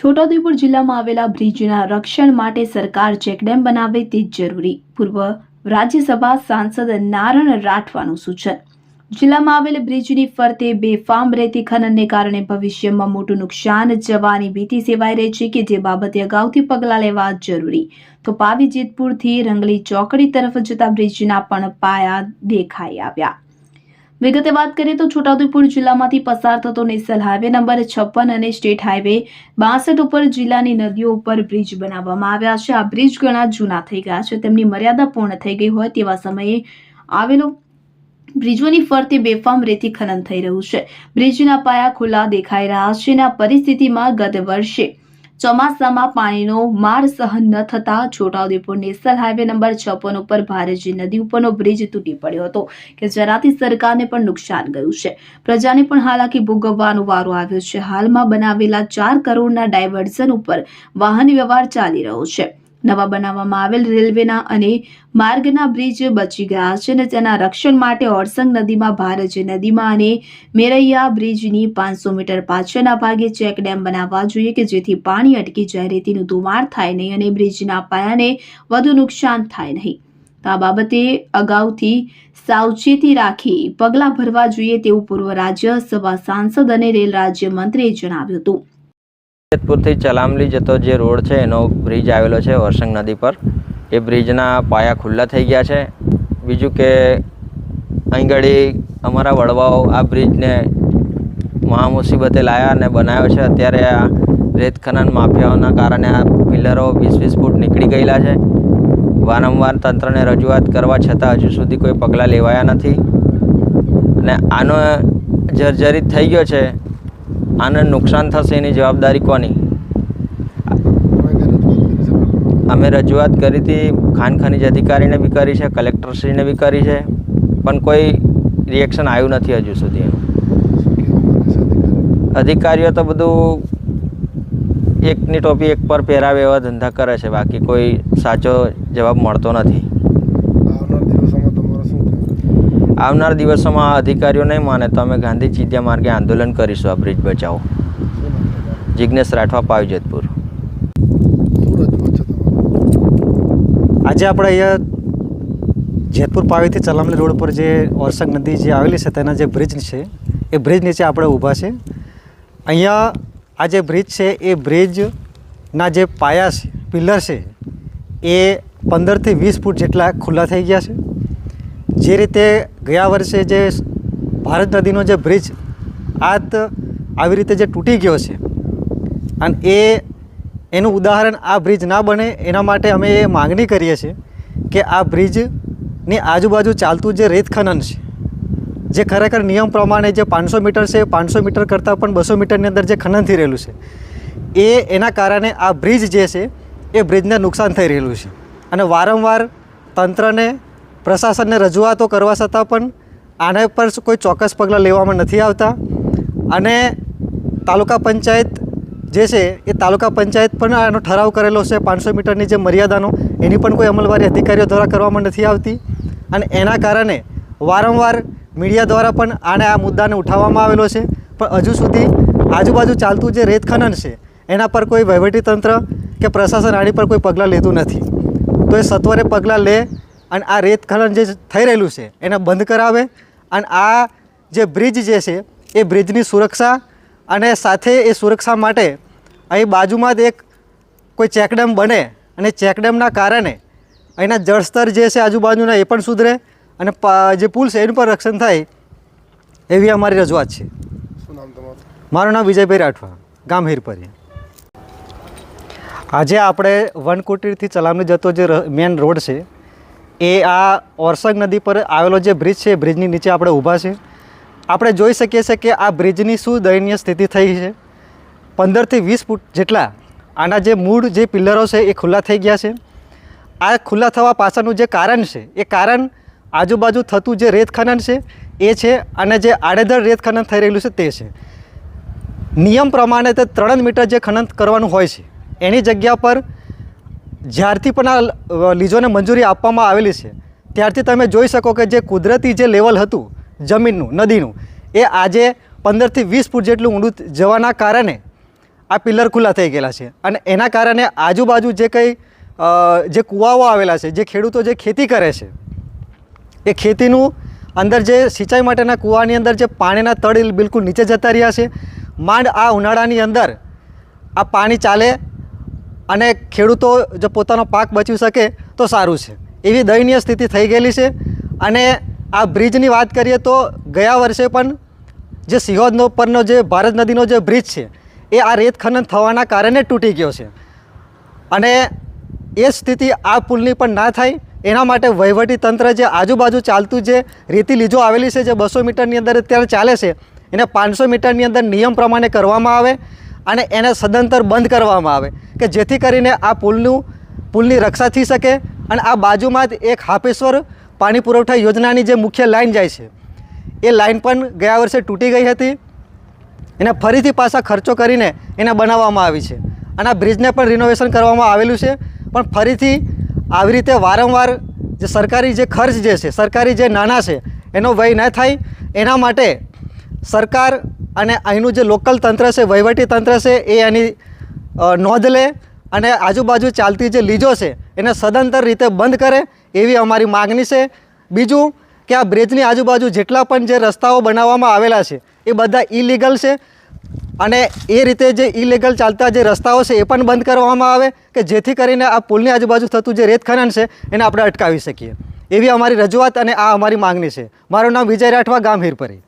છોટાઉદેપુર જિલ્લામાં આવેલા બ્રિજના રક્ષણ માટે સરકાર ચેકડેમ બનાવે તે જરૂરી. પૂર્વ રાજ્યસભા સાંસદ નારણ રાઠવાનું સૂચન. જિલ્લામાં આવેલ બ્રિજની ફરતે બેફામ રેતી ખનનને કારણે ભવિષ્યમાં મોટું નુકસાન જવાની ભીતિ સેવાઈ રહી છે કે જે બાબતે અગાઉથી પગલાં લેવા જરૂરી. તો પાવી જેતપુરથી રંગલી ચોકડી તરફ જતા બ્રિજના પણ પાયા દેખાઈ આવ્યા. વિગતે વાત કરીએ તો છોટાઉદેપુર જિલ્લામાંથી પસાર થતો નેશનલ હાઈવે નંબર છપ્પન અને સ્ટેટ હાઈવે બાસઠ ઉપર જિલ્લાની નદીઓ ઉપર બ્રિજ બનાવવામાં આવ્યા છે. આ બ્રિજ ઘણા જૂના થઈ ગયા છે. તેમની મર્યાદા પૂર્ણ થઈ ગઈ હોય તેવા સમયે આવેલો બ્રિજોની ફરતે બેફામ રેતી ખનન થઈ રહ્યું છે. બ્રિજના પાયા ખુલ્લા દેખાઈ રહ્યા છે અને આ પરિસ્થિતિમાં ગત વર્ષે ચોમાસામાં પાણીનો માર સહન ન થતા છોટાઉદેપુર નેશનલ હાઈવે નંબર છપ્પન ઉપર ભારેજી નદી ઉપરનો બ્રિજ તૂટી પડ્યો હતો, કે જેનાથી સરકારને પણ નુકસાન ગયું છે. પ્રજાને પણ હાલાકી ભોગવવાનો વારો આવ્યો છે. હાલમાં બનાવેલા ચાર કરોડના ડાયવર્ઝન ઉપર વાહન વ્યવહાર ચાલી રહ્યો છે. નવા બનાવવામાં આવેલ રેલવેના અને માર્ગના બ્રિજ બચી ગયા છે અને તેના રક્ષણ માટે ઓરસંગ નદીમાં ભારજ નદીમાં અને મેરૈયા બ્રિજની પાંચસો મીટર પાછળના ભાગે ચેક ડેમ બનાવવા જોઈએ કે જેથી પાણી અટકી જાય, રેતીનું ધુમાડ થાય નહીં અને બ્રિજના પાયાને વધુ નુકસાન થાય નહીં. તો આ બાબતે અગાઉથી સાવચેતી રાખી પગલાં ભરવા જોઈએ તેવું પૂર્વ રાજ્યસભા સાંસદ અને રેલ રાજ્યમંત્રીએ જણાવ્યું હતું. જેતપુરથી ચલામલી જતો જે રોડ છે, એનો બ્રિજ આવેલો છે વરસંગ નદી પર. એ બ્રિજના પાયા ખુલ્લા થઈ ગયા છે. બીજું કે અહીં ઘડી અમારા વડવાઓ આ બ્રિજને મહા મુસીબતે લાવ્યા અને બનાવ્યો છે. અત્યારે આ રેત ખનન માફિયાઓના કારણે આ પિલરો વીસ વીસ ફૂટ નીકળી ગયેલા છે. વારંવાર તંત્રને રજૂઆત કરવા છતાં હજુ સુધી કોઈ પગલાં લેવાયા નથી. અને આનો જર્જરિત થઈ ગયો છે. આને નુકસાન થશે એની જવાબદારી કોની? અમે રજૂઆત કરી હતી, ખાન ખનીજ અધિકારીને બી કરી છે, કલેક્ટરશ્રીને બી કરી છે, પણ કોઈ રિએક્શન આવ્યું નથી હજુ સુધી અધિકારીઓ તો બધું એકની ટોપી એક પર પહેરાવે એવા ધંધા કરે છે, બાકી કોઈ સાચો જવાબ મળતો નથી આવનાર દિવસોમાં તમારે શું કહેવું? આવનાર દિવસોમાં અધિકારીઓ નહીં માને તો અમે ગાંધી ચીધ્યા માર્ગે આંદોલન કરીશું આ બ્રિજ બચાવો. જિજ્ઞેશ રાઠવા પાવી જેતપુર શું રજૂઆત છે તમારી આજે આપણે અહીંયા જેતપુર પાવીથી ચલામલી રોડ પર જે ઓરસંગ નદી જે આવેલી છે, તેના જે બ્રિજ છે, એ બ્રિજ નીચે આપણે ઊભા છે. અહીંયા આ જે બ્રિજ છે, એ બ્રિજના જે પાયા છે, પિલર છે, એ પંદરથી વીસ ફૂટ જેટલા ખુલ્લા થઈ ગયા છે. જે રીતે ગયા વર્ષે જે ભારત નદીનો જે બ્રિજ આત આવી રીતે જે તૂટી ગયો છે, અને એ એનું ઉદાહરણ આ બ્રિજ ના બને, એના માટે અમે એ માગણી કરીએ છીએ કે આ બ્રિજની આજુબાજુ ચાલતું જે રેત ખનન છે, જે ખરેખર નિયમ પ્રમાણે જે પાંચસો મીટર છે, પાંચસો મીટર કરતાં પણ બસો મીટરની અંદર જે ખનન થઈ રહેલું છે, એ એના કારણે આ બ્રિજ જે છે, એ બ્રિજને નુકસાન થઈ રહેલું છે. અને વારંવાર તંત્રને પ્રશાસનને રજૂઆતો કરવા છતાં પણ આના પર કોઈ ચોક્કસ પગલાં લેવામાં નથી આવતા. અને તાલુકા પંચાયત જે છે, એ તાલુકા પંચાયત પણ આનો ઠરાવ કરેલો છે, પાંચસો મીટરની જે મર્યાદાનો, એની પણ કોઈ અમલવારી અધિકારીઓ દ્વારા કરવામાં નથી આવતી. અને એના કારણે વારંવાર મીડિયા દ્વારા પણ આને આ મુદ્દાને ઉઠાવવામાં આવેલો છે. પણ હજુ સુધી આજુબાજુ ચાલતું જે રેત ખનન છે, એના પર કોઈ વહીવટીતંત્ર કે પ્રશાસન આની પર કોઈ પગલાં લેતું નથી. તો એ સત્વરે પગલાં લે અને આ રેત ખનન જે થઈ રહેલું છે એને બંધ કરાવે અને આ જે બ્રિજ જે છે એ બ્રિજની સુરક્ષા અને સાથે એ સુરક્ષા માટે અહીં બાજુમાં જ એક કોઈ ચેકડેમ બને અને ચેકડેમના કારણે અહીંના જળસ્તર જે છે આજુબાજુના એ પણ સુધરે અને જે પુલ છે એનું પણ રક્ષણ થાય એવી અમારી રજૂઆત છે. મારું નામ વિજયભાઈ રાઠવા ગામ હિરપરી આજે આપણે વનકુટીરથી ચલામણી જતો જે મેન રોડ છે એ આ ઓરસંગ નદી પર આવેલો જે બ્રિજ છે, એ બ્રિજની નીચે આપણે ઊભા છે આપણે જોઈ શકીએ છીએ કે આ બ્રિજની શું દયનીય સ્થિતિ થઈ છે. પંદરથી વીસ ફૂટ જેટલા આના જે મૂળ જે પિલ્લરો છે, એ ખુલ્લા થઈ ગયા છે. આ ખુલ્લા થવા પાછળનું જે કારણ છે, એ કારણ આજુબાજુ થતું જે રેત ખનન છે, એ છે અને જે આડેધડ રેત ખનન થઈ રહેલું છે, તે છે. નિયમ પ્રમાણે તે ત્રણ મીટર જે ખનન કરવાનું હોય છે. એની જગ્યા પર જ્યારથી પણ આ લીઝોને મંજૂરી આપવામાં આવેલી છે, ત્યારથી તમે જોઈ શકો કે જે કુદરતી જે લેવલ હતું જમીનનું, નદીનું, એ આજે પંદરથી વીસ ફૂટ જેટલું ઊંડું જવાના કારણે આ પિલ્લર ખુલ્લા થઈ ગયેલા છે. અને એના કારણે આજુબાજુ જે કંઈ જે કૂવાઓ આવેલા છે, જે ખેડૂતો જે ખેતી કરે છે, એ ખેતીનું અંદર જે સિંચાઈ માટેના કૂવાની અંદર જે પાણીના તળ બિલકુલ નીચે જતા રહ્યા છે. માંડ આ ઉનાળાની અંદર આ પાણી ચાલે અને ખેડૂતો જો પોતાનો પાક બચી શકે તો સારું છે. એવી દયનીય સ્થિતિ થઈ ગયેલી છે. અને આ બ્રિજની વાત કરીએ તો ગયા વર્ષે પણ જે સિહોદનો પરનો જે ભારત નદીનો જે બ્રિજ છે, એ આ રેત ખનન થવાના કારણે તૂટી ગયો છે. અને એ સ્થિતિ આ પુલની પણ ના થાય, એના માટે વહીવટી તંત્ર જે આજુબાજુ ચાલતું જે રેતી લીજો આવેલી છે, જે બસો મીટરની અંદર અત્યારે ચાલે છે, એને પાંચસો મીટરની અંદર નિયમ પ્રમાણે કરવામાં આવે. અને એને સદંતર બંધ કરવામાં આવે કે જેથી કરીને આ પુલનું, પુલની રક્ષા થઈ શકે અને આ બાજુમાં જ એક હાપેશ્વર પાણી પુરવઠા યોજનાની જે મુખ્ય લાઇન જાય છે, એ લાઇન પણ ગયા વર્ષે તૂટી ગઈ હતી. એને ફરીથી પાછા ખર્ચો કરીને એને બનાવવામાં આવી છે અને આ બ્રિજને પણ રિનોવેશન કરવામાં આવેલું છે. પણ ફરીથી આવી રીતે વારંવાર જે સરકારી જે ખર્ચ જે છે, સરકારી જે નાણાં છે, એનો વ્યય ન થાય. એના માટે સરકાર અને અહીંનું જે લોકલ તંત્ર છે, વહીવટી તંત્ર છે, એ એની નોંધ લે અને આજુબાજુ ચાલતી જે લીજો છે, એને સદંતર રીતે બંધ કરે એવી અમારી માગણી છે. બીજું કે આ બ્રિજની આજુબાજુ જેટલા પણ જે રસ્તાઓ બનાવવામાં આવેલા છે, એ બધા ઇલીગલ છે અને એ રીતે જે ઇલીગલ ચાલતા જે રસ્તાઓ છે, એ પણ બંધ કરવામાં આવે કે જેથી કરીને આ પુલની આજુબાજુ થતું જે રેત ખનન છે, એને આપણે અટકાવી શકીએ. એવી અમારી રજૂઆત અને આ અમારી માગણી છે. મારું નામ વિજય રાઠવા, ગામ હીરપરી.